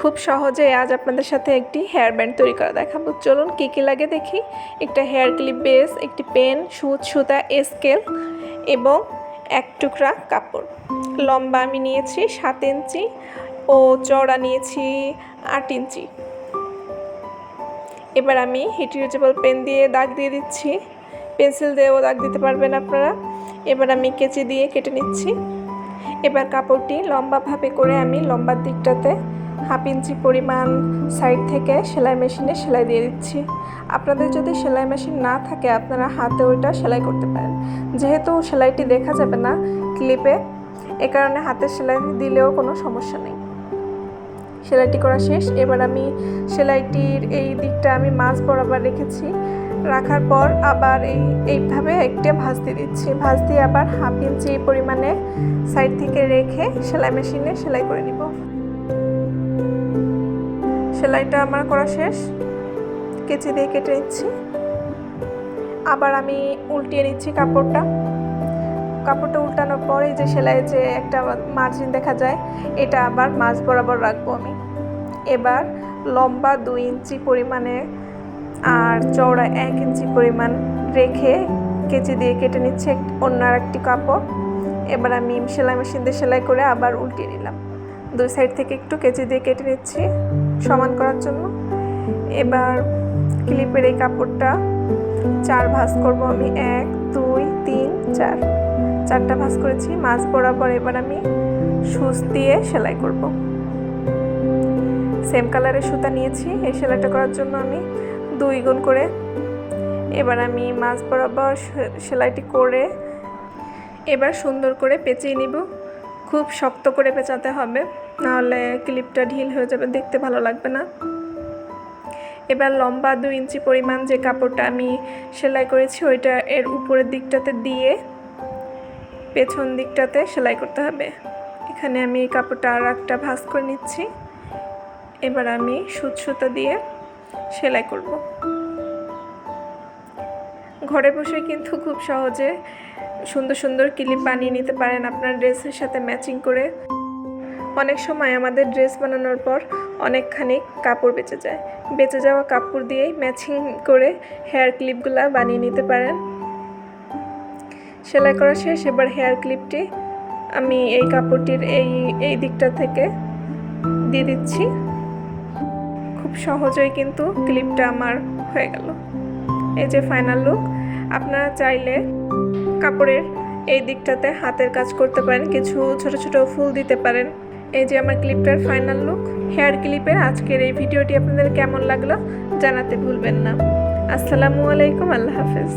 খুব সহজে আজ আপনাদের সাথে একটি হেয়ার ব্যান্ড তৈরি করা দেখাবো। চলুন কী কী লাগে দেখি? একটা হেয়ার ক্লিপ বেস একটি পেন সুচ সুতা স্কেল এবং এক টুকরা কাপড়। লম্বা আমি নিয়েছি সাত ইঞ্চি ও চওড়া নিয়েছি আট ইঞ্চি। এবার আমি হিট ইউজেবল পেন দিয়ে দাগ দিয়ে দিচ্ছি। পেন্সিল দিয়েও দাগ দিতে পারবেন আপনারা। এবার আমি কেচি দিয়ে কেটে নিচ্ছি। এবার কাপড়টি লম্বাভাবে করে আমি লম্বার দিকটাতে হাফ ইঞ্চি পরিমাণ সাইড থেকে সেলাই মেশিনে সেলাই দিয়ে দিচ্ছি। আপনাদের যদি সেলাই মেশিন না থাকে, আপনারা হাতে ওইটা সেলাই করতে পারেন। যেহেতু সেলাইটি দেখা যাবে না ক্লিপে এ কারণে হাতে সেলাই দিলেও কোনো সমস্যা নেই। সেলাইটি করা শেষ। এবার আমি সেলাইটির এই দিকটা আমি মাছ বরাবর রেখেছি। রাখার পর আবার এই, এইভাবে একটা ভাঁজ দিয়ে দিচ্ছি। ভাঁজ দিয়ে আবার হাফ ইঞ্চি পরিমাণে সাইড থেকে রেখে সেলাই মেশিনে সেলাই করে নিব। সেলাইটা আমার করা শেষ। কেচি দিয়ে কেটে নিচ্ছি। আবার আমি উল্টিয়ে নিচ্ছি কাপড়টা। কাপড়টা উল্টানোর পরে যে সেলাইয়ে যে একটা মার্জিন দেখা যায়, এটা আবার মাছ বরাবর রাখব আমি। এবার লম্বা দুই ইঞ্চি পরিমাণে আর চওড়া এক ইঞ্চি পরিমাণ রেখে কেচি দিয়ে কেটে নিচ্ছে অন্য একটি কাপড়। এবার আমি সেলাই মেশিন দিয়ে সেলাই করে আবার উল্টিয়ে নিলাম। দুই সাইড থেকে একটু কেচি দিয়ে কেটে নিচ্ছি সমান করার জন্য। এবার ক্লিপের এই কাপড়টা চার ভাঁজ করব আমি। এক, দুই, তিন, চার। চারটা ভাঁজ করেছি। মাছ বরাবর এবার আমি সুচ দিয়ে সেলাই করব। সেম কালারের সুতা নিয়েছি। এই সেলাইটা করার জন্য আমি দুই গুণ করে। এবার আমি মাছ বরাবর সেলাইটি করে এবার সুন্দর করে পেঁচিয়ে নিব। খুব শক্ত করে পেঁচাতে হবে, নাহলে ক্লিপটা ঢিল হয়ে যাবে, দেখতে ভালো লাগবে না। এবার লম্বা দু ইঞ্চি পরিমাণ যে কাপড়টা আমি সেলাই করেছি, ওইটা এর উপরের দিকটাতে দিয়ে পেছন দিকটাতে সেলাই করতে হবে। এখানে আমি কাপড়টা আর একটা ভাঁজ করে নিচ্ছি। এবার আমি সুত সুতা দিয়ে সেলাই করব। ঘরে বসে কিন্তু খুব সহজে সুন্দর সুন্দর ক্লিপ বানিয়ে নিতে পারেন আপনার ড্রেসের সাথে ম্যাচিং করে। অনেক সময় আমাদের ড্রেস বানানোর পর অনেকখানি কাপড় বেঁচে যায়। বেঁচে যাওয়া কাপড় দিয়েই ম্যাচিং করে হেয়ার ক্লিপগুলো বানিয়ে নিতে পারেন। সেলাই করা শেষ, এবার হেয়ার ক্লিপটি আমি এই কাপড়টির এই এই দিকটা থেকে দিয়ে দিচ্ছি। খুব সহজেই কিন্তু ক্লিপটা আমার হয়ে গেল। এই যে ফাইনাল লুক আপনারা চাইলে কাপড়ের এই দিকটাতে হাতের কাজ করতে পারেন, কিছু ছোট ছোট ফুল দিতে পারেন। এই যে আমার ক্লিপটার ফাইনাল লুক হেয়ার ক্লিপের আজকের এই ভিডিওটি আপনাদের কেমন লাগল জানাতে ভুলবেন না। আসসালামু আলাইকুম, আল্লাহ হাফেজ।